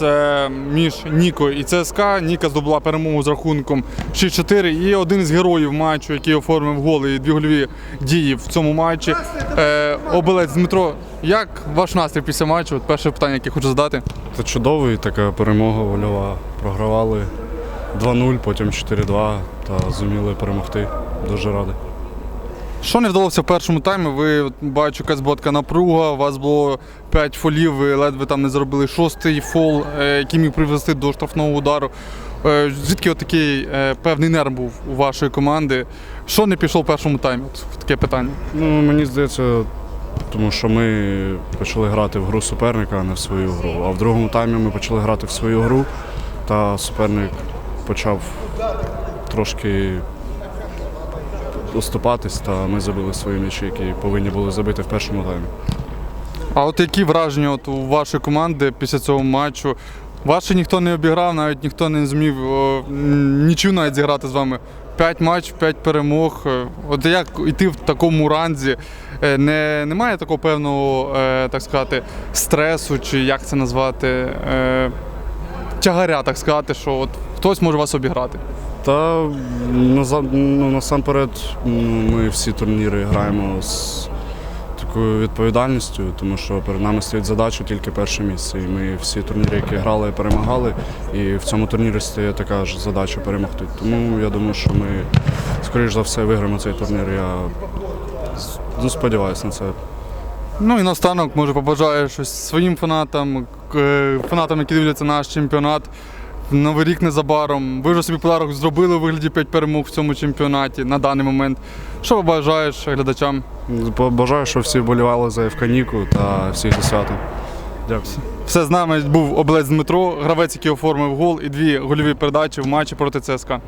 Це між Ніко і ЦСКА. Ніка здобула перемогу з рахунком 6-4. І один із героїв матчу, який оформив голи і дві гольові дії в цьому матчі. Е, Обелець Дмитро. Як ваш настрій після матчу? От перше питання, яке хочу задати. Це чудовий така перемога вольова. Програвали 2-0, потім 4-2 та зуміли перемогти. Дуже радий. Що не вдалося в першому таймі? Ви бачу, якась ботка напруга, у вас було 5 фолів, ви ледве там не зробили шостий фол, е, який міг привести до штрафного удару. Е, Звідки от такий е, певний нерв був у вашої команди? Що не пішло в першому таймі? От таке питання. Ну, мені здається, тому що ми почали грати в гру суперника, а не в свою гру. А в другому таймі ми почали грати в свою гру, та суперник почав трошки уступатись, та ми забили свої м'ячі, які повинні були забити в першому таймі. А от які враження от у вашої команди після цього матчу? Ваше ніхто не обіграв, навіть ніхто не змів о, м, навіть зіграти з вами. П'ять матчів, п'ять перемог. Е, От як йти в такому ранзі? Е, Не, немає такого певного, е, так сказати, стресу, чи як це назвати, тягаря, так сказати, що от хтось може вас обіграти. Та ну, насамперед ну, ми всі турніри граємо з такою відповідальністю, тому що перед нами стоїть задача тільки перше місце. І ми всі турніри, які грали, перемагали. І в цьому турнірі стає така ж задача перемогти. Тому я думаю, що ми, скоріш за все, виграємо цей турнір. Я ну, сподіваюся на це. Ну і наостанок, може, побажаєш щось своїм фанатам, е, фанатам, які дивляться наш чемпіонат. Новий рік незабаром. Ви вже собі подарок зробили у вигляді 5 перемог в цьому чемпіонаті на даний момент. Що бажаєш глядачам? Бажаю, щоб всі вболівали за Евканіку та всіх за свято. Дякую. Все з нами був Облець Дмитро, гравець, який оформив гол і дві гольові передачі в матчі проти ЦСКА.